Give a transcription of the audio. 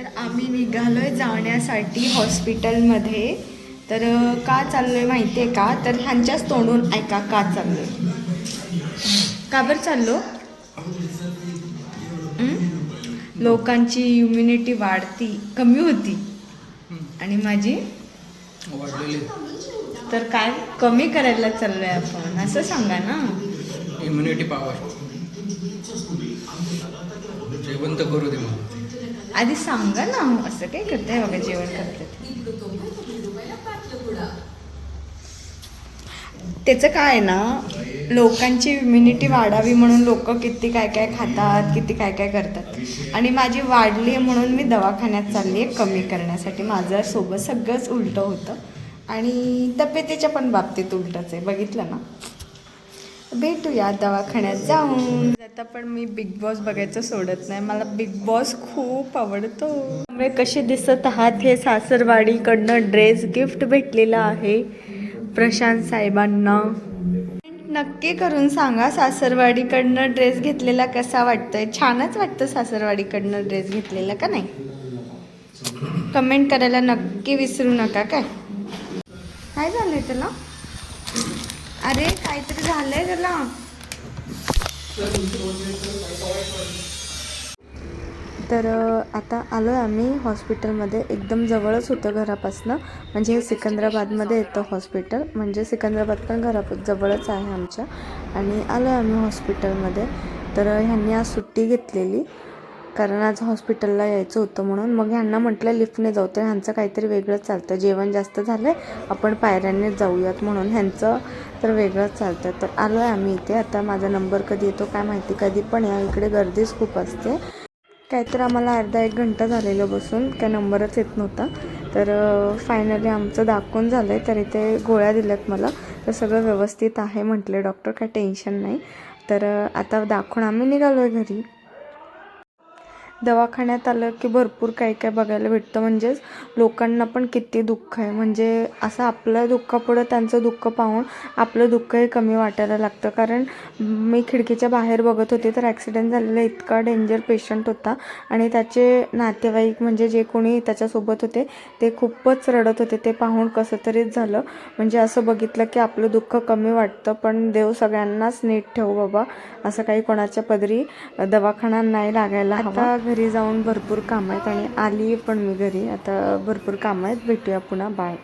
तर आम्ही निघालोय जाण्यासाठी हॉस्पिटलमध्ये. तर का चाललोय माहिती आहे का? तर ह्यांच्याच तोंडून ऐका का चाललोय. का बरं चाललो? लोकांची इम्युनिटी वाढती कमी होती. आणि माझी? तर काय? कमी करायला चाललोय आपण. असं सांगा ना. इम्युनिटी पॉवर जेवण तर करू दे मला आधी सांगा ना असं काय करताय बघा जेवण करतात त्याचं काय आहे ना लोकांची इम्युनिटी वाढावी म्हणून लोक किती काय काय खातात किती काय काय करतात. आणि माझी वाढली आहे म्हणून मी दवाखान्यात चालली आहे कमी करण्यासाठी. माझं सोबत सगळंच उलटं होतं. आणि तब्येतीच्या पण बाबतीत उलटंच आहे. बघितलं ना? भेटूया दवाखान्यात जाऊन. आता पण मी बिग बॉस बघायचं सोडत नाही. मला बिग बॉस खूप आवडतो. त्यामुळे कसे दिसत आहात हे सासरवाडीकडनं ड्रेस गिफ्ट भेटलेला आहे प्रशांत साहेबांना. नक्की करून सांगा सासरवाडीकडनं ड्रेस घेतलेला कसा वाटतोय? छानच वाटतं सासरवाडीकडनं ड्रेस घेतलेला का नाही? कमेंट करायला नक्की विसरू नका काय? काय झालंय त्याला अरे काहीतरी झालंय त्याला. तर आता आलो आहे आम्ही हॉस्पिटलमध्ये. एकदम जवळच होतं घरापासनं. म्हणजे हे सिकंदराबादमध्ये येतं हॉस्पिटल. म्हणजे सिकंदराबाद पण घरा जवळच आहे आमच्या. आणि आलो आहे आम्ही हॉस्पिटलमध्ये. तर ह्यांनी आज सुट्टी घेतलेली. कारण आज हॉस्पिटलला यायचं होतं म्हणून. मग ह्यांना म्हटलं लिफ्टने जाऊ. तर ह्यांचं काहीतरी वेगळंच चालतं. जेवण जास्त झालं आहे आपण पायऱ्यांनीच जाऊयात म्हणून. ह्यांचं तर वेगळंच चालतं तर आलो आहे आम्ही इथे. आता माझा नंबर कधी येतो काय माहिती. कधी पण या. इकडे गर्दीच खूप असते. काहीतरी आम्हाला अर्धा एक घंटा झालेलं बसून. काय नंबरच येत नव्हता. तर फायनली आमचं दाखवून झालं आहे तर इथे गोळ्या दिल्यात मला. तर सगळं व्यवस्थित आहे म्हटले डॉक्टर. काय टेन्शन नाही. तर आता दाखवून आम्ही निघालो आहे घरी. दवाखान्यात आलं की भरपूर काही काय बघायला भेटतं. म्हणजेच लोकांना पण किती दुःख आहे. म्हणजे असं आपलं दुःखापुढं त्यांचं दुःख पाहून आपलं दुःखही कमी वाटायला लागतं. कारण मी खिडकीच्या बाहेर बघत होते तर ॲक्सिडेंट झालेला इतका डेंजर पेशंट होता. आणि त्याचे नातेवाईक म्हणजे जे कोणी त्याच्यासोबत होते ते खूपच रडत होते. ते पाहून कसं तरीच झालं. म्हणजे असं बघितलं की आपलं दुःख कमी वाटतं. पण देव सगळ्यांनाच नीट ठेवू बाबा. असं काही कोणाच्या पदरी दवाखाना नाही लागायला आता घरी जाऊन भरपूर कामं आहेत आणि आली पण मी घरी. आता भरपूर कामं आहेत. भेटूया पुन्हा. बाय